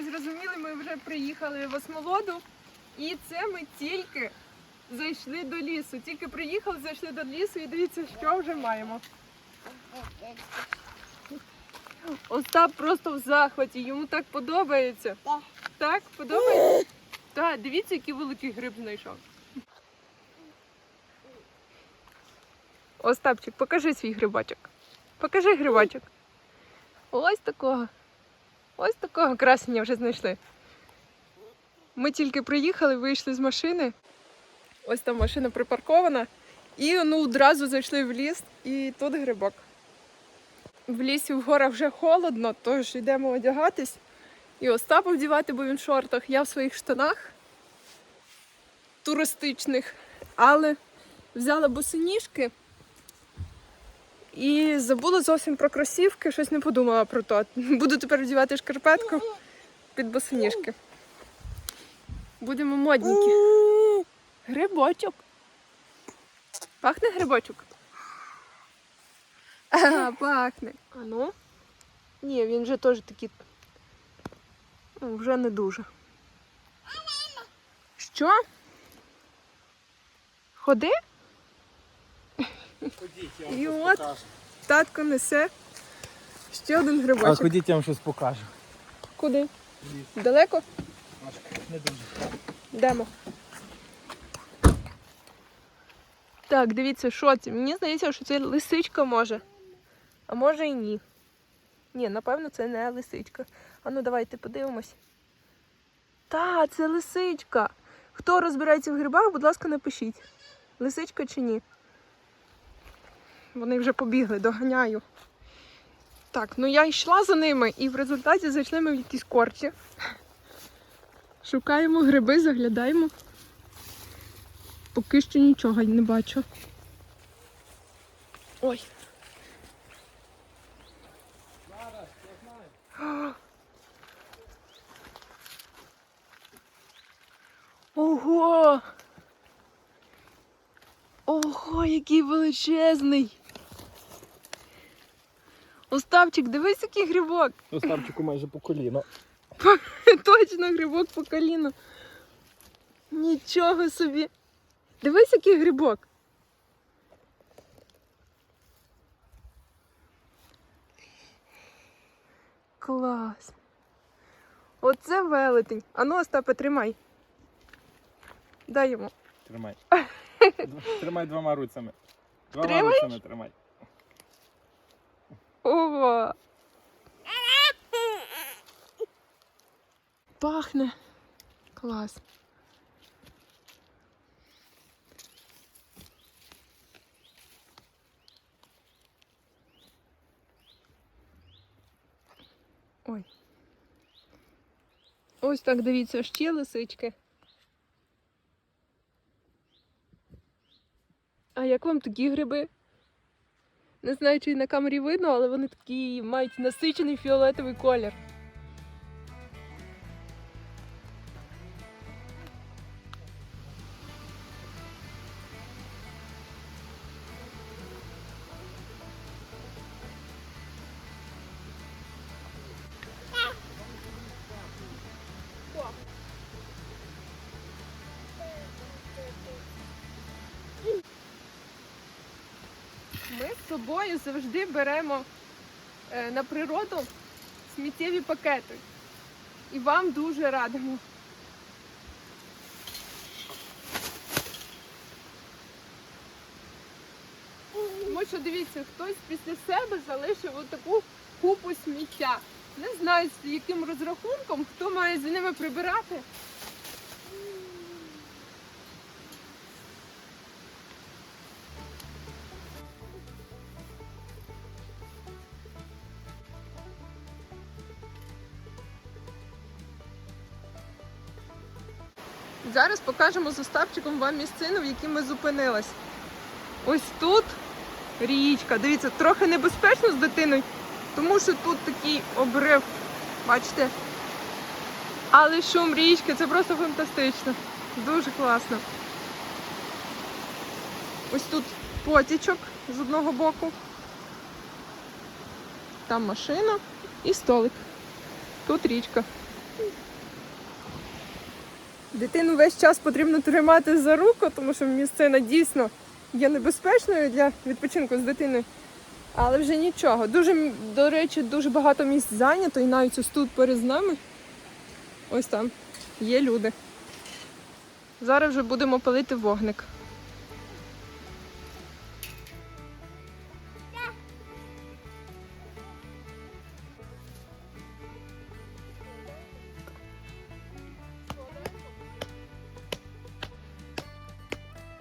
якось зрозуміли, ми вже приїхали в Осмолоду. І це ми тільки зайшли до лісу. Тільки приїхали, зайшли до лісу і дивіться, що вже маємо. Остап просто в захваті, йому так подобається. Так. Так, подобається? Так, дивіться, який великий гриб знайшов. Остапчик, покажи свій грибочок. Покажи грибочок. Ось такого. Ось такого красення вже знайшли. Ми тільки приїхали, вийшли з машини. Ось там машина припаркована. І ну, одразу зайшли в ліс, і тут грибок. В лісі в горах вже холодно, тож йдемо одягатись. І Остапа вдівати, бо він в шортах. Я в своїх штанах туристичних, але взяла босоніжки і забула зовсім про кросівки, щось не подумала про то. Буду тепер вдівати шкарпетку під босоніжки. Будемо модненькі. Грибочок. Пахне грибочок? А, пахне. А ну? Ні, він вже теж такий. Ну, вже не дуже. Що? Ходи? Ходіть, я І вам от. покажу. Татко несе ще один А грибочок. ходіть, я вам щось покажу. Куди? Далеко? Не дуже. Йдемо. Так, дивіться, що це? Мені здається, що це лисичка може. А може і ні. Ні, напевно, це не лисичка. А ну давайте подивимось. Та, це лисичка. Хто розбирається в грибах, будь ласка, напишіть. Лисичка чи ні? Вони вже побігли, доганяю. Так, ну я йшла за ними, і в результаті зайшли ми в якісь корчі. Шукаємо гриби, заглядаємо. Поки що нічого не бачу. Ой. Ого! Ого, який величезний! Остапчик, дивись, який грибок! Остапчику майже по коліно. Точно грибок по коліну. Нічого собі. Дивись, який грибок. Клас. Оце велетень. Ану, Остапе, тримай. Дай йому. Тримай. Тримай двома руцями. Двома Тримаєш? руцями тримай. Ого. Пахне. Клас. Ой. Ось так дивіться, ще лисички. А як вам такі гриби? Не знаю, чи на камері видно, але вони такі мають насичений фіолетовий колір. Собою завжди беремо е, на природу сміттєві пакети. І вам дуже радимо. Тому що дивіться, хтось після себе залишив отаку купу сміття. Не знаю, з яким розрахунком, хто має за ними прибирати. Зараз покажемо з Остапчиком вам місцину, в якій ми зупинились. Ось тут річка. Дивіться, трохи небезпечно з дитиною, тому що тут такий обрив. Бачите? Але шум річки це просто фантастично. Дуже класно. Ось тут потічок з одного боку. Там машина і столик. Тут річка. Дитину весь час потрібно тримати за руку, тому що місцина дійсно є небезпечною для відпочинку з дитиною. Але вже нічого. Дуже, до речі, дуже багато місць зайнято, і навіть ось тут перед нами, ось там, є люди. Зараз вже будемо палити вогник.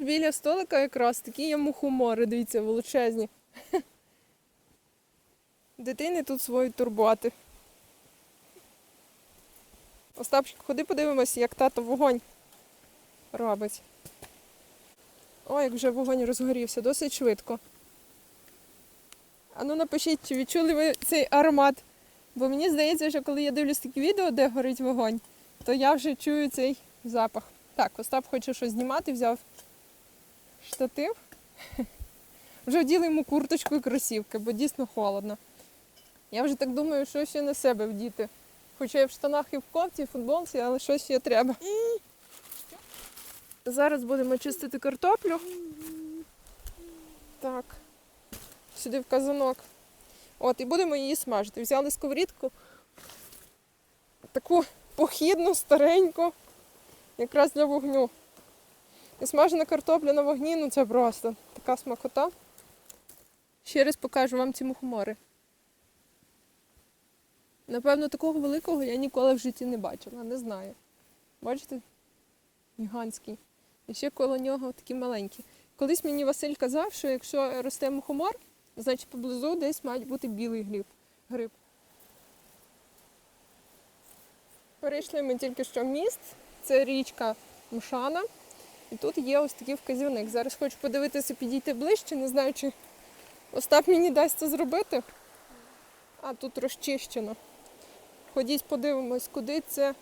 Біля столика якраз такі є мухомори, дивіться, величезні. Дитини тут свої турботи. Остапчик, ходи подивимось, як тато вогонь робить. Ой, як вже вогонь розгорівся, досить швидко. А ну напишіть, чи відчули ви цей аромат? Бо мені здається, що коли я дивлюсь такі відео, де горить вогонь, то я вже чую цей запах. Так, Остап хоче щось знімати, взяв штатив. Вже вділи йому курточку і кросівки, бо дійсно холодно. Я вже так думаю, що ще на себе вдіти. Хоча я в штанах і в кофті, і в футболці, але щось ще треба. Зараз будемо чистити картоплю. Так. Сюди в казанок. От, і будемо її смажити. Взяли сковорідку. Таку похідну, стареньку, якраз для вогню. І смажена картопля на вогні, ну це просто така смакота. Ще раз покажу вам ці мухомори. Напевно, такого великого я ніколи в житті не бачила, не знаю. Бачите? Гігантський. І ще коло нього такі маленькі. Колись мені Василь казав, що якщо росте мухомор, значить поблизу десь має бути білий гриб. гриб. Перейшли ми тільки що в міст. Це річка Мшана. І тут є ось такий вказівник. Зараз хочу подивитися, підійти ближче, не знаю, чи Остап мені дасть це зробити. А тут розчищено. Ходіть, подивимось, куди це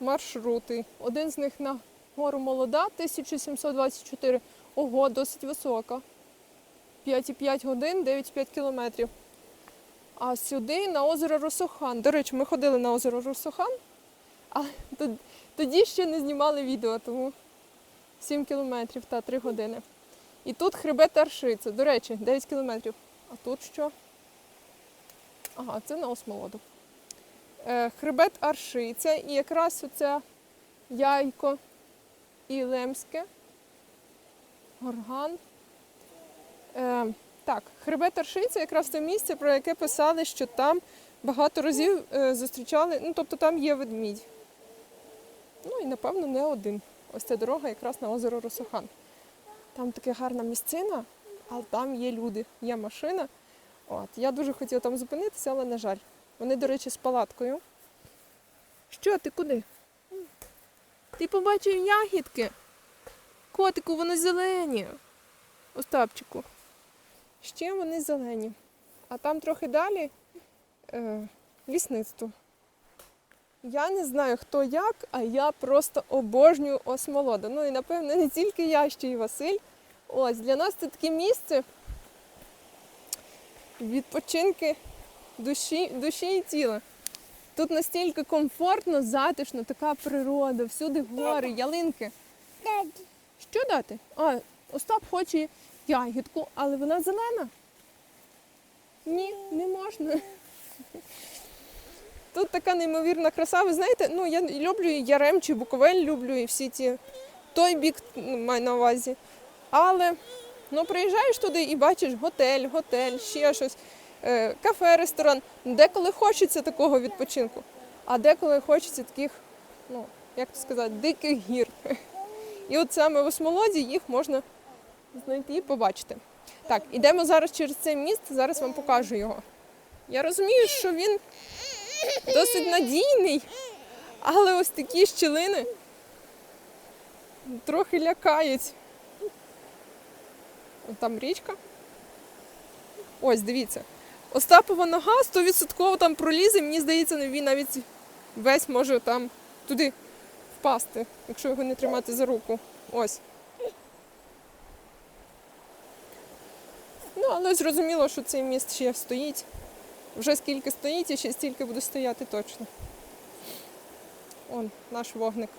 маршрути. Один з них на гору молода, 1724. Ого, досить висока. 5,5 годин, 9,5 кілометрів. А сюди на озеро Росохан. До речі, ми ходили на озеро Росохан, але тоді ще не знімали відео, тому 7 кілометрів та 3 години. І тут хребет Аршиця. До речі, 9 кілометрів. А тут що? Ага, це на осмолоду. Е, хребет Аршиця і якраз оце яйко і Лемське. Горган. Е, так, хребет Аршиця якраз те місце, про яке писали, що там багато разів е, зустрічали, ну тобто там є ведмідь. Ну і напевно не один. Ось ця дорога якраз на озеро Росохан. Там така гарна місцина, але там є люди, є машина. От. Я дуже хотіла там зупинитися, але на жаль. Вони, до речі, з палаткою. Що ти куди? Ти побачив ягідки? Котику, вони зелені. Остапчику. Ще вони зелені. А там трохи далі е, лісництво. Я не знаю, хто як, а я просто обожнюю осмолода. Ну і напевно не тільки я, ще й Василь. Ось для нас це таке місце відпочинки душі, душі і тіла. Тут настільки комфортно, затишно, така природа, всюди гори, ялинки. Що дати? А, Остап хоче ягідку, але вона зелена. Ні, не можна. Тут така неймовірна краса. Ви знаєте, ну я люблю і Яремчу, і Буковель люблю, і всі ті той бік ну, маю на увазі. Але ну, приїжджаєш туди і бачиш готель, готель, ще щось, е, кафе, ресторан. Деколи хочеться такого відпочинку, а деколи хочеться таких, ну, як то сказати, диких гір. І от саме в Осмолоді їх можна знайти і побачити. Так, ідемо зараз через цей міст, зараз вам покажу його. Я розумію, що він досить надійний, але ось такі щілини трохи лякають. От Там річка. Ось, дивіться. Остапова нога 100% там пролізе, мені здається, він навіть весь може там туди впасти, якщо його не тримати за руку. Ось. Ну, але зрозуміло, що цей міст ще стоїть. Вже скільки стоїть і ще стільки буде стояти точно. Он наш вогник.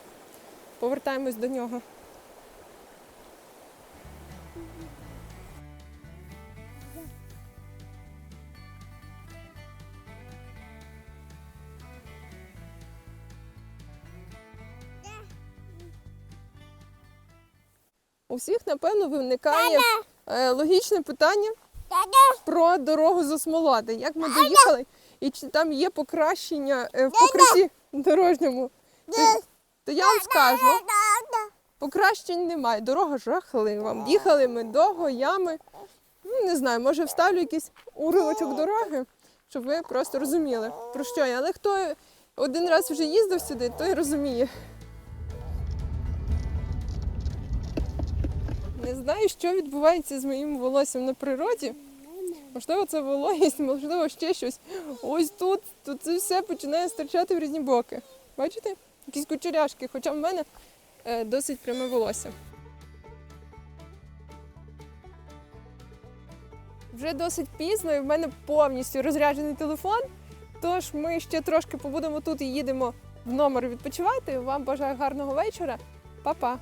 повертаємось до нього. У всіх, напевно, виникає е, логічне питання про дорогу з Осмолоди. Як ми доїхали, і чи там є покращення е, в покритті дорожньому? То, то я вам скажу, покращень немає. Дорога жахлива. Їхали ми довго, ями. Ну, не знаю, може вставлю якийсь уривочок дороги, щоб ви просто розуміли, про що я. Але хто один раз вже їздив сюди, той розуміє. Не знаю, що відбувається з моїм волоссям на природі. Можливо, це вологість, можливо, ще щось. Ось тут, тут це все починає стирчати в різні боки. Бачите? Якісь кучеряшки, хоча в мене е, досить пряме волосся. Вже досить пізно і в мене повністю розряджений телефон. Тож ми ще трошки побудемо тут і їдемо в номер відпочивати. Вам бажаю гарного вечора. Па-па!